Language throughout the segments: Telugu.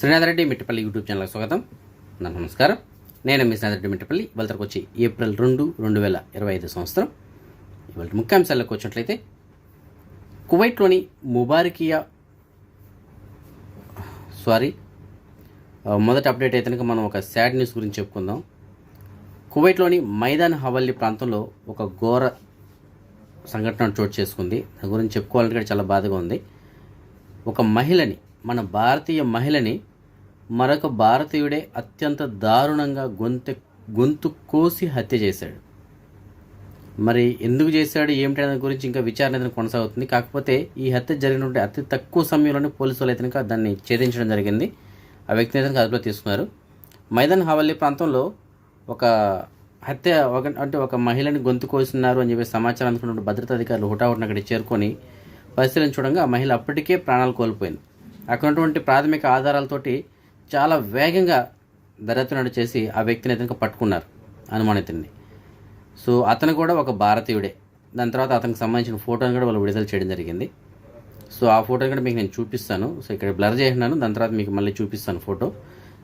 శ్రీనాథరెడ్డి మిట్టపల్లి యూట్యూబ్ ఛానల్కి స్వాగతం. నా నమస్కారం. నేను మీ శ్రీనాథరెడ్డి మిట్టపల్లి. ఇవాళకి వచ్చి ఏప్రిల్ రెండు రెండు వేల ఇరవై ఐదు సంవత్సరం. ఇవాళ ముఖ్యాంశాలకు వచ్చినట్లయితే కువైట్లోని ముబారకియా సారీ మొదటి అప్డేట్ అయితే మనం ఒక శాడ్ న్యూస్ గురించి చెప్పుకుందాం. కువైట్లోని మైదాన్ హవల్లి ప్రాంతంలో ఒక ఘోర సంఘటన చోటు చేసుకుంది. దాని గురించి చెప్పుకోవాలంటే కూడా చాలా బాధగా ఉంది. ఒక మహిళని మన భారతీయ మహిళని మరొక భారతీయుడే అత్యంత దారుణంగా గొంతె గొంతు కోసి హత్య చేశాడు. మరి ఎందుకు చేశాడు? ఏమిటి అనే గురించి ఇంకా విచారణ అయితే కొనసాగుతుంది. కాకపోతే ఈ హత్య జరిగినటువంటి అతి తక్కువ సమయంలోనే పోలీసులు అయితే ఇంకా దాన్ని ఛేదించడం జరిగింది. ఆ వ్యక్తిని అయితే అదుపులో తీసుకున్నారు. మైదాన్ హావల్లి ప్రాంతంలో ఒక హత్య ఒక అంటే ఒక మహిళని గొంతు కోసినారు అని చెప్పి సమాచారం అందుకున్న భద్రతా అధికారులు హుటాహుటిన అక్కడ చేరుకొని పరిశీలించడంగా ఆ మహిళ అప్పటికే ప్రాణాలు కోల్పోయింది. అక్కడ ఉన్నటువంటి ప్రాథమిక ఆధారాలతోటి చాలా వేగంగా దర్యాప్తు చేసి ఆ వ్యక్తిని అయితే పట్టుకున్నారు అనుమానితుడిని సో అతను కూడా ఒక భారతీయుడే. దాని తర్వాత అతనికి సంబంధించిన ఫోటోని కూడా వాళ్ళు విడుదల చేయడం జరిగింది. సో ఆ ఫోటోని కూడా మీకు నేను చూపిస్తాను. సో ఇక్కడ బ్లర్ చేసినాను దాని తర్వాత మీకు మళ్ళీ చూపిస్తాను ఫోటో.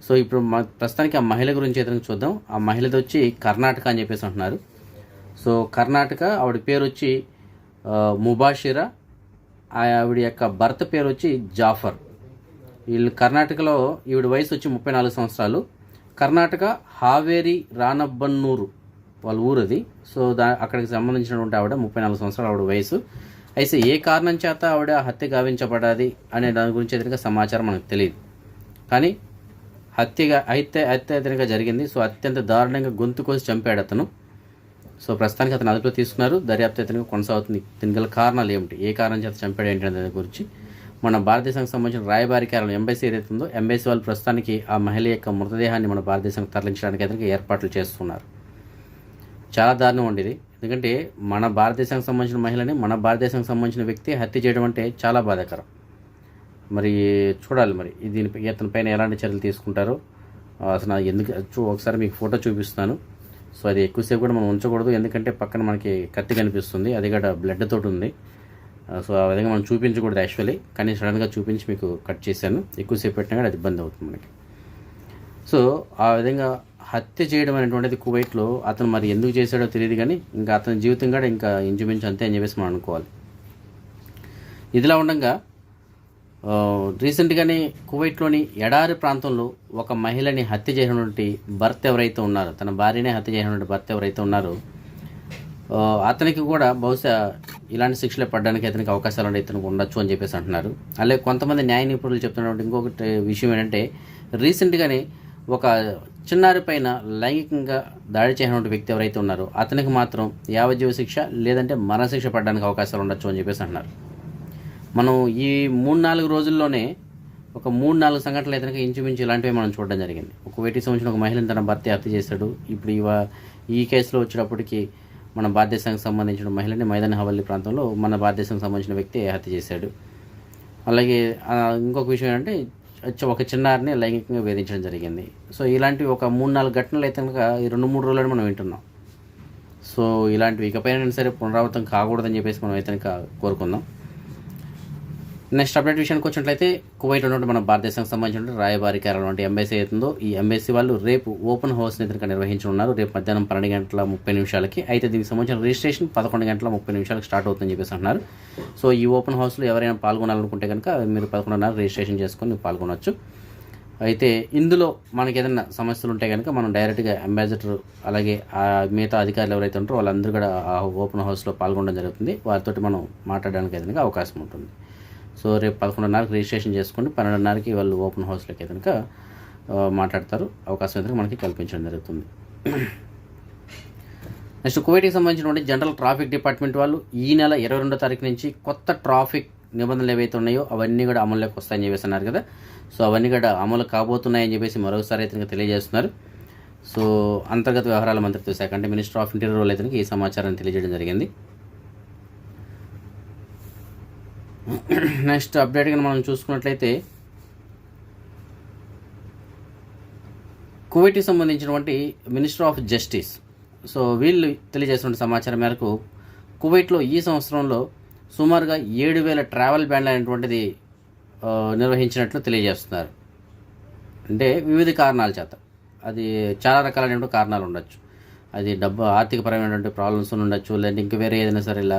సో ఇప్పుడు మా ప్రస్తుతానికి ఆ మహిళ గురించి అయితే చూద్దాం. ఆ మహిళది వచ్చి కర్ణాటక అని చెప్పేసి అంటున్నారు. సో కర్ణాటక ఆవిడ పేరు వచ్చి ఆ, ముబాషిరా ఆవిడ యొక్క భర్త పేరు వచ్చి జాఫర్. వీళ్ళు కర్ణాటకలో ఈవిడ వయసు వచ్చి ముప్పై నాలుగు సంవత్సరాలు. కర్ణాటక హావేరి రానబ్బన్నూరు వాళ్ళ ఊరు అది సో దా అక్కడికి సంబంధించినటువంటి ఆవిడ ముప్పై నాలుగు సంవత్సరాలు ఆవిడ వయసు. అయితే ఏ కారణం చేత ఆవిడ హత్య గావించబడాది అనే దాని గురించి ఎదురుగా సమాచారం మనకు తెలియదు. కానీ హత్యగా అయితే హత్య అతనిగా జరిగింది. సో అత్యంత దారుణంగా గొంతు కోసి చంపాడు అతను. సో ప్రస్తుతానికి అతను అదుపులో తీసుకున్నారు. దర్యాప్తు అతనికి కొనసాగుతుంది. దీనికి గల కారణాలు ఏమిటి? ఏ కారణం చేత చంపాడు ఏంటి దాని గురించి మన భారతదేశానికి సంబంధించిన రాయబారి కార్యాలయం ఎంబసీ ఏదైతే ఉందో ఎంబసీ వాళ్ళు ప్రస్తుతానికి ఆ మహిళ యొక్క మృతదేహాన్ని మన భారతదేశానికి తరలించడానికి అతనికి ఏర్పాట్లు చేస్తున్నారు. చాలా దారుణం ఉండేది ఎందుకంటే మన భారతదేశానికి సంబంధించిన మహిళని మన భారతదేశానికి సంబంధించిన వ్యక్తి హత్య చేయడం అంటే చాలా బాధాకరం. మరి చూడాలి మరి దీని దీనిపై ఇతని పైన ఎలాంటి చర్యలు తీసుకుంటారో. అసలు ఎందుకు చూ ఒకసారి మీకు ఫోటో చూపిస్తాను సో అది ఎక్కువసేపు కూడా మనం ఉంచకూడదు ఎందుకంటే పక్కన మనకి కత్తి కనిపిస్తుంది అది కూడా బ్లడ్ తోటి ఉంది. Uh, సో ఆ విధంగా మనం చూపించకూడదు యాక్చువల్లీ కానీ సడన్గా చూపించి మీకు కట్ చేశాను. ఎక్కువసేపు పెట్టినా కూడా అది ఇబ్బంది అవుతుంది మనకి. సో ఆ విధంగా హత్య చేయడం అనేటువంటిది కువైట్లో అతను మరి ఎందుకు చేశాడో తెలియదు కానీ ఇంకా అతని జీవితం కూడా ఇంకా ఇంచుమించు అంతే అని చెప్పేసి మనం అనుకోవాలి. ఇదిలా ఉండగా uh, రీసెంట్గానే కువైట్లోని ఎడారి ప్రాంతంలో ఒక మహిళని హత్య చేసినటువంటి భర్త ఎవరైతే ఉన్నారో తన భార్యనే హత్య చేసినటువంటి భర్త ఎవరైతే ఉన్నారో uh, అతనికి కూడా బహుశా ఇలాంటి శిక్షలు పడడానికి అతనికి అవకాశాలు ఉండే ఇతనికి ఉండొచ్చు అని చెప్పేసి అంటున్నారు. అలాగే కొంతమంది న్యాయ నిపుణులు చెప్తున్నటువంటి ఇంకొకటి విషయం ఏంటంటే రీసెంట్గానే ఒక చిన్నారి పైన లైంగికంగా దాడి చేసినటువంటి వ్యక్తి ఎవరైతే ఉన్నారో అతనికి మాత్రం యావజ్జీవ శిక్ష లేదంటే మరణశిక్ష పడడానికి అవకాశాలు ఉండొచ్చు అని చెప్పేసి అంటున్నారు. మనం ఈ మూడు నాలుగు రోజుల్లోనే ఒక మూడు నాలుగు సంఘటనలు అయితే ఇంచుమించు ఇలాంటివి మనం చూడడం జరిగింది. ఒక వేటికి సంబంధించిన ఒక మహిళను తన భర్త హత్య చేశాడు. ఇప్పుడు ఇవ ఈ కేసులో వచ్చేటప్పటికి మన భారతదేశానికి సంబంధించిన మహిళని మైదాన హవల్లి ప్రాంతంలో మన భారతదేశానికి సంబంధించిన వ్యక్తి హత్య చేశాడు. అలాగే ఇంకొక విషయం ఏంటంటే ఒక చిన్నారిని లైంగికంగా వేధించడం జరిగింది. సో ఇలాంటి ఒక మూడు నాలుగు ఘటనలు అయితే కనుక ఈ రెండు మూడు రోజులని మనం వింటున్నాం. సో ఇలాంటివి ఇకపైన సరే పునరావృతం కాకూడదని చెప్పేసి మనం అయితే కనుక కోరుకుందాం. నెక్స్ట్ అప్డేట్ విషయానికి వచ్చినట్లయితే కువైట్ ఉన్నటువంటి మన భారతదేశానికి సంబంధించిన రాయబారి కేరళ వంటి ఎంబసీ అవుతుందో ఈ ఎంబసీ వాళ్ళు రేపు ఓపెన్ హౌస్ నిద్రగా నిర్వహించనున్నారు. రేపు మధ్యాహ్నం పన్నెండు గంటల ముప్పై నిమిషాలకి. అయితే దీనికి సంబంధించిన రిజిస్ట్రేషన్ పదకొండు గంటల ముప్పై నిమిషాలకు స్టార్ట్ అవుతుందని చెప్పేసి అంటున్నారు. సో ఈ ఓపెన్ హౌస్లో ఎవరైనా పాల్గొనాలనుకుంటే కనుక మీరు పదకొండున్నర రిజిస్ట్రేషన్ చేసుకొని పాల్గొనవచ్చు అయితే ఇందులో మనకి ఏదైనా సమస్యలు ఉంటే కనుక మనం డైరెక్ట్గా అంబాసిడర్ అలాగే ఆ మిగతా అధికారులు ఎవరైతే ఉంటారో వాళ్ళందరూ కూడా ఆ ఓపెన్ హౌస్లో పాల్గొనడం జరుగుతుంది. వారితో మనం మాట్లాడడానికి ఏదైనా అవకాశం ఉంటుంది. సో రేపు పదకొండున్నరకు రిజిస్ట్రేషన్ చేసుకోండి పన్నెండున్నరకి వాళ్ళు ఓపెన్ హౌస్లోకి ఏదైనా మాట్లాడతారు. అవకాశం అయితే మనకి కల్పించడం జరుగుతుంది. నెక్స్ట్ కువైట్కి సంబంధించినటువంటి జనరల్ ట్రాఫిక్ డిపార్ట్మెంట్ వాళ్ళు ఈ నెల ఇరవై రెండో తారీఖు నుంచి కొత్త ట్రాఫిక్ నిబంధనలు ఏవైతే ఉన్నాయో అవన్నీ కూడా అమల్లోకి వస్తాయని చెప్పేసి అన్నారు కదా. సో అవన్నీ కూడా అమలు కాబోతున్నాయని చెప్పేసి మరొకసారి అయితే తెలియజేస్తున్నారు. సో అంతర్గత వ్యవహారాల మంత్రిత్వ శాఖ అంటే మినిస్టర్ ఆఫ్ ఇంటీరియర్ వాళ్ళు అయితే ఈ సమాచారాన్ని తెలియజేయడం జరిగింది. నెక్స్ట్ అప్డేట్ కనుక మనం చూసుకున్నట్లయితే కువైట్కి సంబంధించినటువంటి మినిస్టర్ ఆఫ్ జస్టిస్ సో వీళ్ళు తెలియజేసిన సమాచారం మేరకు కువైట్లో ఈ సంవత్సరంలో సుమారుగా ఏడు వేల ట్రావెల్ బ్యాన్లు అనేటువంటిది నిర్వహించినట్లు తెలియజేస్తున్నారు. అంటే వివిధ కారణాల చేత. అది చాలా రకాలైనటువంటి కారణాలు ఉండొచ్చు. అది డబ్బు ఆర్థికపరమైనటువంటి ప్రాబ్లమ్స్ ఉండొచ్చు లేదంటే ఇంకా వేరే ఏదైనా సరే ఇలా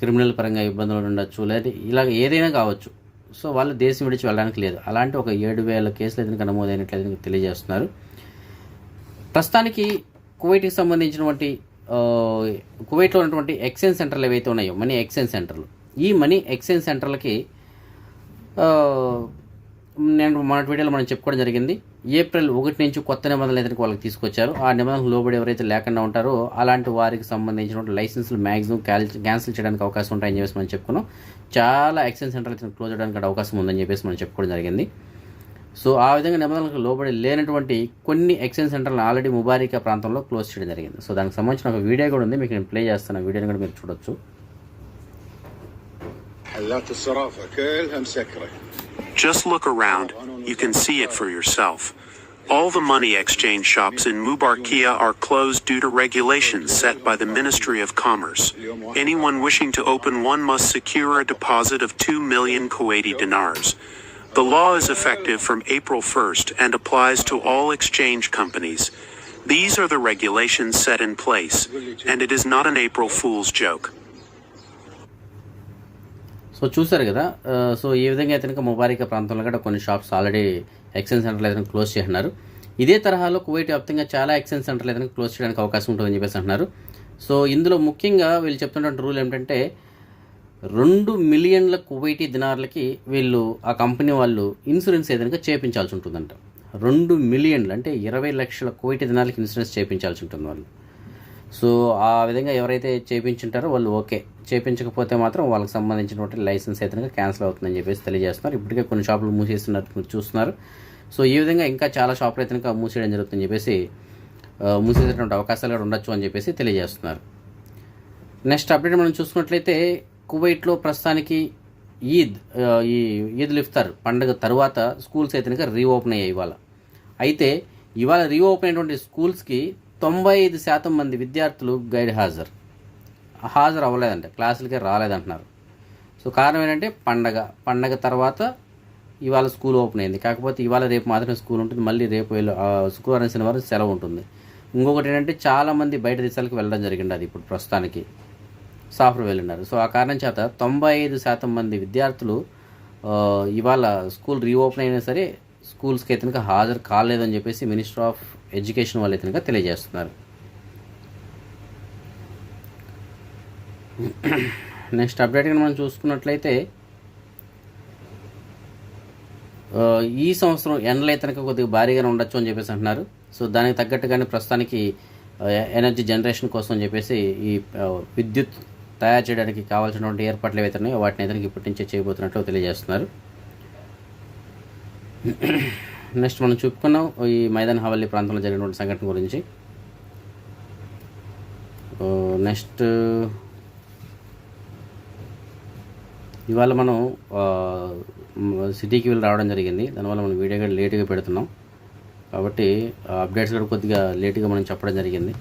క్రిమినల్ పరంగా ఇబ్బందులు ఉండొచ్చు లేదంటే ఇలా ఏదైనా కావచ్చు. సో వాళ్ళు దేశం విడిచి వెళ్ళడానికి లేదు. అలాంటి ఒక ఏడు వేల కేసులు అయితే నమోదైనట్లయితే తెలియజేస్తున్నారు. ప్రస్తుతానికి కువైట్కి సంబంధించినటువంటి కువైట్లో ఉన్నటువంటి ఎక్స్చేంజ్ సెంటర్లు ఏవైతే ఉన్నాయో మనీ ఎక్స్చేంజ్ సెంటర్లు ఈ మనీ ఎక్స్చేంజ్ సెంటర్లకి నేను మన వీడియోలో మనం చెప్పుకోవడం జరిగింది. ఏప్రిల్ ఒకటి నుంచి కొత్త నిబంధనలు ఏదైతే వాళ్ళకి తీసుకొచ్చారు ఆ నిబంధనలు లోబడి ఎవరైతే లేకుండా ఉంటారో అలాంటి వారికి సంబంధించిన లైసెన్సులు మ్యాక్సిమం క్యాన్సిల్ చేయడానికి అవకాశం ఉంటాయని చెప్పేసి మనం చెప్పుకున్నాం. చాలా ఎక్సైజ్ సెంటర్లు అయితే క్లోజ్ చేయడానికి అవకాశం ఉందని చెప్పేసి మనం చెప్పుకోవడం జరిగింది. సో ఆ విధంగా నిబంధనలకు లోబడి లేనటువంటి కొన్ని ఎక్సైజ్ సెంటర్లు ఆల్రెడీ ముబారికా ప్రాంతంలో క్లోజ్ చేయడం జరిగింది. సో దానికి సంబంధించిన ఒక వీడియో కూడా ఉంది. మీకు నేను ప్లే చేస్తాను. వీడియోని కూడా మీరు చూడొచ్చు. Just look around, you can see it for yourself. All the money exchange shops in Mubarkia are closed due to regulations set by the Ministry of Commerce. Anyone wishing to open one must secure a deposit of 2 million Kuwaiti dinars. The law is effective from April 1st and applies to all exchange companies. These are the regulations set in place, and it is not an April Fool's joke. So చూసారు కదా సో ఈ విధంగా అయితే ముబారిక ప్రాంతంలో కూడా కొన్ని షాప్స్ ఆల్రెడీ ఎక్స్చేంజ్ సెంటర్లు అయితే క్లోజ్ చేస్తున్నారు. ఇదే తరహాలో కువైట్ వ్యాప్తంగా చాలా ఎక్స్చేంజ్ సెంటర్లు అయితే క్లోజ్ చేయడానికి అవకాశం ఉంటుందని చెప్పేసి అంటున్నారు. సో ఇందులో ముఖ్యంగా వీళ్ళు చెప్తున్న రూల్ ఏంటంటే రెండు మిలియన్ల కువైటీ దినార్లకి వీళ్ళు ఆ కంపెనీ వాళ్ళు ఇన్సూరెన్స్ ఏదైనా చేపించాల్సి ఉంటుందంట. రెండు మిలియన్లు అంటే ఇరవై లక్షల కువైటీ దినాలకి ఇన్సూరెన్స్ చేపించాల్సి ఉంటుంది వాళ్ళు. సో ఆ విధంగా ఎవరైతే చేయించుంటారో వాళ్ళు ఓకే. చేయించకపోతే మాత్రం వాళ్ళకి సంబంధించినటువంటి లైసెన్స్ అయితే క్యాన్సిల్ అవుతుందని చెప్పేసి తెలియజేస్తున్నారు. ఇప్పటికే కొన్ని షాపులు మూసేస్తున్నట్టు చూస్తున్నారు. సో ఈ విధంగా ఇంకా చాలా షాపులు అయితే మూసేయడం జరుగుతుందని చెప్పేసి మూసేటటువంటి మూసేసేటువంటి అవకాశాలు కూడా ఉండొచ్చు అని చెప్పేసి తెలియజేస్తున్నారు. నెక్స్ట్ అప్డేట్ మనం చూసుకున్నట్లయితే కువైట్లో ప్రస్తుతానికి ఈద్ ఈ ఈద్ ఇఫ్తార్ పండుగ తర్వాత స్కూల్స్ అయితే రీఓపెన్ అయ్యాయి ఇవాళ. అయితే ఇవాళ రీఓపెన్ అయినటువంటి స్కూల్స్కి తొంభై ఐదు శాతం మంది విద్యార్థులు గైడ్ హాజరు. హాజరు అవ్వలేదంట క్లాసులకే రాలేదంటున్నారు. సో కారణం ఏంటంటే పండగ. పండగ తర్వాత ఇవాళ స్కూల్ ఓపెన్ అయింది. కాకపోతే ఇవాళ రేపు మాత్రమే స్కూల్ ఉంటుంది. మళ్ళీ రేపు శుక్రవారం శనివారం సెలవు ఉంటుంది. ఇంకొకటి ఏంటంటే చాలామంది బయట దేశాలకు వెళ్ళడం జరిగింది అది ఇప్పుడు ప్రస్తుతానికి. సాఫ్ట్వేర్ వెళ్ళినారు. సో ఆ కారణం చేత తొంభై ఐదు శాతం మంది విద్యార్థులు ఇవాళ స్కూల్ రీఓపెన్ అయినా సరే స్కూల్స్కి అయితే హాజరు కాలేదని చెప్పేసి మినిస్టర్ ఆఫ్ ఎడ్యుకేషన్ వాళ్ళు అయితే కనుక తెలియజేస్తున్నారు. నెక్స్ట్ అప్డేట్గా మనం చూసుకున్నట్లయితే ఈ సంవత్సరం ఎండలు అయితే కొద్దిగా భారీగానే ఉండొచ్చు అని చెప్పేసి అంటున్నారు. సో దానికి తగ్గట్టుగానే ప్రస్తుతానికి ఎనర్జీ జనరేషన్ కోసం అని చెప్పేసి ఈ విద్యుత్ తయారు చేయడానికి కావాల్సినటువంటి ఏర్పాట్లు ఏవైతే ఉన్నాయో వాటిని అయితే ఇప్పటి నుంచే చేయబోతున్నట్లు తెలియజేస్తున్నారు. నెక్స్ట్ మనం చెప్పుకున్నాం ఈ మైదాన్ హవల్లి ప్రాంతంలో జరిగినటువంటి సంఘటన గురించి. నెక్స్ట్ ఇవాళ మనం సిటీకి వెళ్ళి రావడం జరిగింది. దానివల్ల మనం వీడియో కూడా లేట్గా పెడుతున్నాం. కాబట్టి అప్డేట్స్ కూడా కొద్దిగా లేట్గా మనం చెప్పడం జరిగింది.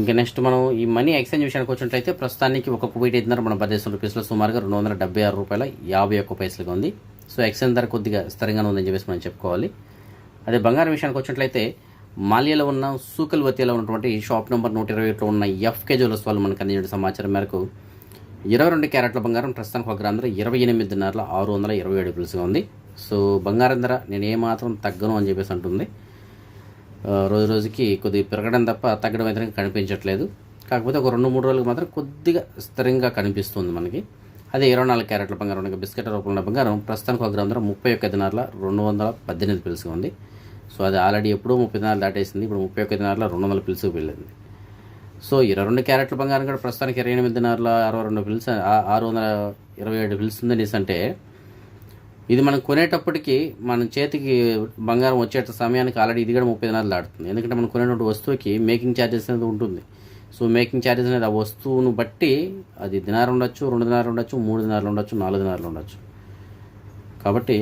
ఇంకా నెక్స్ట్ మనం ఈ మనీ ఎక్స్చేంజ్ విషయానికి వచ్చినట్లయితే ప్రస్తుతానికి ఒక కువైట్ ఐదున్నర మన పదిహేను రూపీస్లో సుమారుగా రెండు వందల డెబ్బై ఆరు రూపాయల యాభై ఒక్క పైసలుగా ఉంది. సో ఎక్స్చేంజ్ ధర కొద్దిగా స్థిరంగానే ఉందని చెప్పేసి మనం చెప్పుకోవాలి. అదే బంగారం విషయానికి వచ్చినట్లయితే మాల్యాలో ఉన్న సూకల్వతిలో ఉన్నటువంటి షాప్ నెంబర్ నూట ఇరవై ఒకటిలో ఉన్న ఎఫ్కే జ్యువెలర్స్ వాళ్ళు మనకు అందించిన సమాచారం మేరకు ఇరవై రెండు క్యారెట్ల బంగారం ప్రస్తుతానికి ఒక గ్రామ ధర ఇరవై ఎనిమిదిన్నరల ఆరు వందల ఇరవై ఏడు పిలుసుగా ఉంది. సో బంగారం ధర నేను ఏమాత్రం తగ్గను అని చెప్పేసి అంటుంది. రోజు రోజుకి కొద్దిగా పెరగడం తప్ప తగ్గడం అయితే కనిపించట్లేదు. కాకపోతే ఒక రెండు మూడు రోజులకు మాత్రం కొద్దిగా స్థిరంగా కనిపిస్తుంది మనకి. అదే ఇరవై నాలుగు క్యారెట్ల బంగారం ఇంకా బిస్కెట్ రూపంలో బంగారం ప్రస్తుతానికి ఒక గ్రంథం ముప్పై ఒక్క దినార్ల రెండు వందల పద్దెనిమిది పిలుసుగా ఉంది. సో అది ఆల్రెడీ ఎప్పుడూ ముప్పై దినాలు దాటేసింది. ఇప్పుడు ముప్పై ఒక్క దినార్ల రెండు వందల పిలుసుకు వెళ్ళింది. సో ఇరవై రెండు క్యారెట్ల బంగారం కూడా ప్రస్తుతానికి ఇరవై ఎనిమిది దినార్ల అరవై రెండు పిల్స్ ఆరు వందల ఇరవై ఏడు పిలుస్తుంది అనేసి అంటే ఇది మనం కొనేటప్పటికి మన చేతికి బంగారం వచ్చేట సమయానికి ఆల్రెడీ ఇది కూడా ముప్పై దినాలు దాడుతుంది ఎందుకంటే మనం కొనేటువంటి వస్తువుకి మేకింగ్ ఛార్జెస్ అనేది ఉంటుంది. సో మేకింగ్ ఛార్జెస్ అనేది ఆ వస్తువును బట్టి అది దినారు ఉండొచ్చు రెండు దినాలు ఉండొచ్చు మూడు దినాలు ఉండొచ్చు నాలుగు దినాలు ఉండొచ్చు. కాబట్టి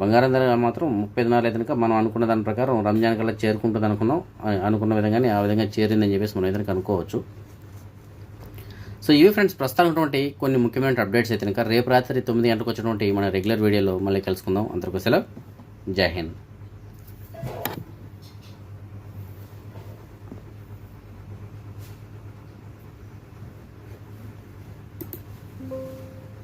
బంగారం ధర మాత్రం ముప్పై దినాలు అయితే కనుక మనం అనుకున్న దాని ప్రకారం రంజాన్ కల్లా చేరుకుంటుంది అనుకున్నాం అనుకున్న విధంగానే ఆ విధంగా చేరిందని చెప్పేసి మనం ఏదైనా అనుకోవచ్చు సో ఇవి ఫ్రెండ్స్ ప్రస్తుతం ఉన్నటువంటి కొన్ని ముఖ్యమైన అప్డేట్స్ అయితే కనుక రేపు రాత్రి తొమ్మిది గంటలకు వచ్చినటువంటి మన రెగ్యులర్ వీడియోలో మళ్ళీ కలుసుకుందాం. అందరికీ సెలవు. జై హింద్.